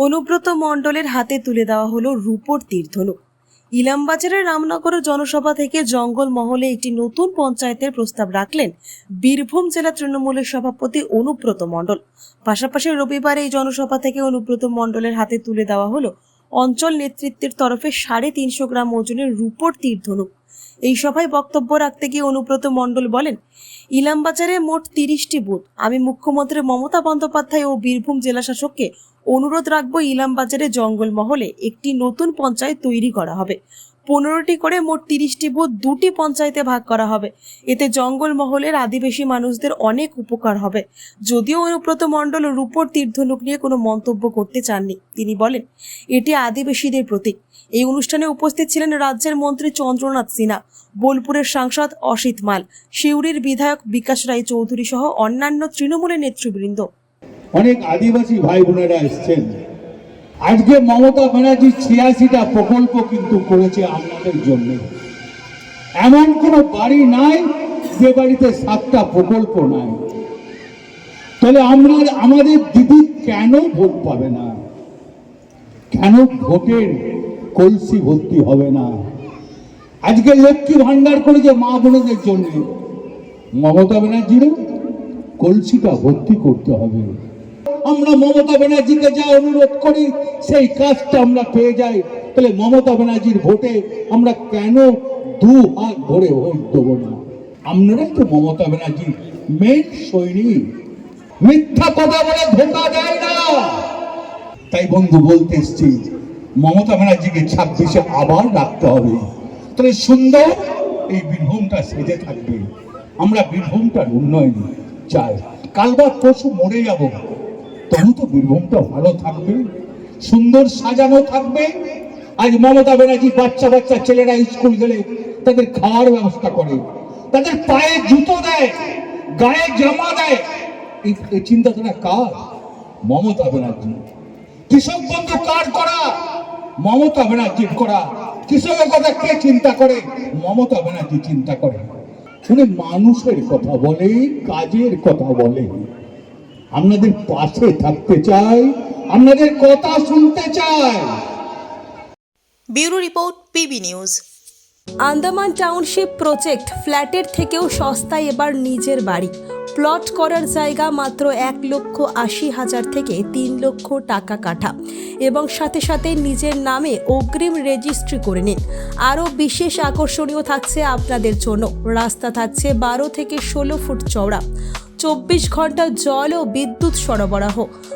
অনুব্রত মণ্ডলের হাতে তুলে দেওয়া হলো রূপোর তীর্ধনুক ইলামবাজারের রামনগর জনসভা থেকে জঙ্গল মহলে একটি নতুন পঞ্চায়েতের প্রস্তাব রাখলেন বীরভূম জেলা তৃণমূলের সভাপতি অনুব্রত মণ্ডল। পাশাপাশি রবিবার এই জনসভা থেকে অনুব্রত মণ্ডলের হাতে তুলে দেওয়া হলো অঞ্চল নেতৃত্বের তরফে সাড়ে তিনশো গ্রাম ওজনের রূপোর তীর্ধনুক এই সভায় বক্তব্য রাখতে গিয়ে অনুব্রত মণ্ডল বলেন, ইলামবাজারে মোট তিরিশটি বুথ। আমি মুখ্যমন্ত্রী মমতা বন্দ্যোপাধ্যায় ও বীরভূম জেলা শাসককে অনুরোধ রাখব ইলামবাজারে জঙ্গলমহলে একটি নতুন পঞ্চায়েত তৈরি করা হবে। পনেরোটি করে মোট তিরিশটি বুথ দুটি পঞ্চায়েতে ভাগ করা হবে। এতে জঙ্গলমহলের আদিবাসী মানুষদের অনেক উপকার হবে। যদিও অনুব্রত মণ্ডল রূপর তীর্ধনুক নিয়ে কোনো মন্তব্য করতে চাননি, তিনি বলেন, এটি আদিবাসীদের প্রতীক। এই অনুষ্ঠানে উপস্থিত ছিলেন রাজ্যের মন্ত্রী চন্দ্রনাথ সিনহা বোলপুরের সাংসদ অসিত মাল সিউড়ির বিধায়ক বিকাশ রায় চৌধুরী সহ অন্যান্য তৃণমূলের নেতৃবৃন্দ। অনেক আদিবাসী ভাই বোনেরা এসছেন। আজকে মমতা ব্যানার্জি ছিয়াশিটা প্রকল্প কিন্তু করেছে আপনাদের জন্য। এমন কোনো বাড়ি নাই, যে বাড়িতে সাতটা প্রকল্প নাই। তাহলে আমরা, আমাদের দিদি কেন ভোট পাবে না? কেন ভোটের কলসি ভর্তি হবে না? আজকে লক্ষ্মী ভান্ডার করেছে মা বোনদের জন্য। মমতা ব্যানার্জিরও কলসিটা ভর্তি করতে হবে। আমরা মমতা ব্যানার্জিকে যা অনুরোধ করি, সেই কাজটা আমরা পেয়ে যাই। তাহলে মমতা ব্যানার্জির ভোটে আমরা কেন দু হাত ধরে ভোট দেবো না? আপনারাই তো মমতা ব্যানার্জির মেন সৈনিক। মিথ্যা কথা বলে ধোকা দেয় না। তাই বন্ধু, বলতে এসছি, মমতা ব্যানার্জিকে ছাব্বিশে আবার রাখতে হবে। তাহলে সুন্দর, এই বীরভূমটা সেজে থাকবে। আমরা বীরভূমটার উন্নয়ন চাই। কাল বা পশু মরে যাব। তবু তো বীরভূমটা ভালো থাকবে, সুন্দর সাজানো থাকবে। আজ মমতা ব্যানার্জি বাচ্চা বাচ্চা ছেলেরা স্কুল গেলে তাদের খাওয়ার ব্যবস্থা করে, তাদের পায়ে জুতো দেয়, গায়ে জামা দেয়। এই এই চিন্তাধারা কার? মমতা ব্যানার্জি। কৃষক বন্ধু কার করা? মমতা ব্যানার্জির করা। কৃষকের কথা কে চিন্তা করে? মমতা ব্যানার্জি চিন্তা করে। উনি মানুষের কথা বলে, কাজের কথা বলে। আপনাদের পাশে থাকতে চাই, আপনাদের কথা শুনতে চাই। Bureau report, PB news. Andaman township project ফ্ল্যাটের থেকেও সস্তায় এবার নিজের বাড়ি। প্লট করার জায়গা মাত্র এক লক্ষ আশি হাজার থেকে তিন লক্ষ টাকা কাঠা এবং সাথে সাথে নিজের নামে অগ্রিম রেজিস্ট্রি করে নিন। আরও বিশেষ আকর্ষণীয় থাকছে আপনাদের জন্য। রাস্তা থাকছে বারো থেকে ষোলো ফুট চওড়া। চব্বিশ ঘণ্টা জল ও বিদ্যুৎ সরবরাহ।